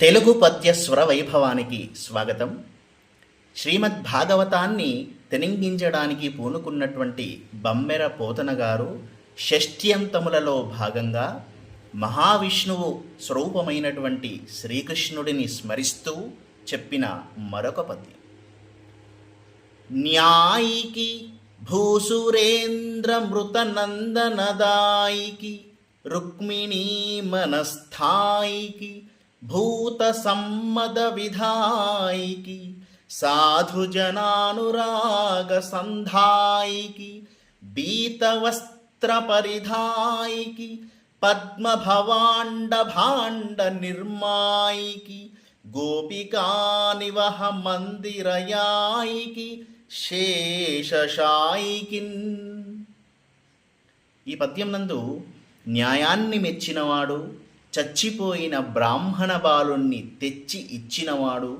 తెలుగు పద్య స్వర వైభవానికి స్వాగతం. శ్రీమద్ భాగవతాన్ని తెనింగించడానికి పూనుకున్నటువంటి బమ్మెర పోతన గారు షష్ట్యంతములలో భాగంగా మహావిష్ణువు స్వరూపమైనటువంటి శ్రీకృష్ణుడిని స్మరిస్తూ చెప్పిన మరొక పద్యం. న్యాయికి భూసురేంద్ర మృతనందనదాయికి రుక్మిణీ మనస్థాయికి భూత సమ్మద విధాయికి సాధుజనానురాగ సంధాయికి బీతవస్త్ర పరిధాయికి పద్మభవాండ భాండ నిర్మాయికి గోపికానివహ మందిరయాయికి శేషశాయికిన్. ఈ పద్యం నందు న్యాయాన్ని మెచ్చినవాడు చచ్చిపోయిన బ్రాహ్మణ బాలుణ్ణి తెచ్చి ఇచ్చినవాడు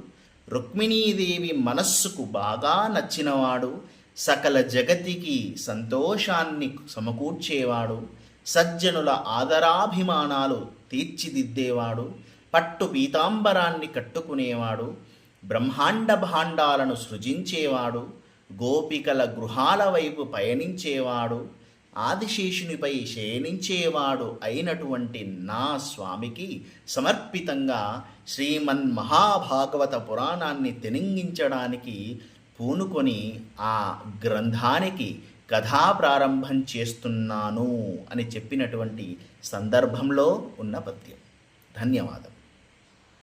రుక్మిణీదేవి మనస్సుకు బాగా నచ్చినవాడు సకల జగతికి సంతోషాన్ని సమకూర్చేవాడు సజ్జనుల ఆదరాభిమానాలు తీర్చిదిద్దేవాడు పట్టు పీతాంబరాన్ని కట్టుకునేవాడు బ్రహ్మాండ భాండాలను సృజించేవాడు గోపికల గృహాల వైపు పయనించేవాడు ఆదిశేషునిపై శయనించేవాడు అయినటువంటి నా స్వామికి సమర్పితంగా శ్రీమన్ మహాభాగవత పురాణాన్ని తెనింగించడానికి పూనుకొని ఆ గ్రంథానికి కథా ప్రారంభం చేస్తున్నాను అని చెప్పినటువంటి సందర్భంలో ఉన్న పద్యం. ధన్యవాదం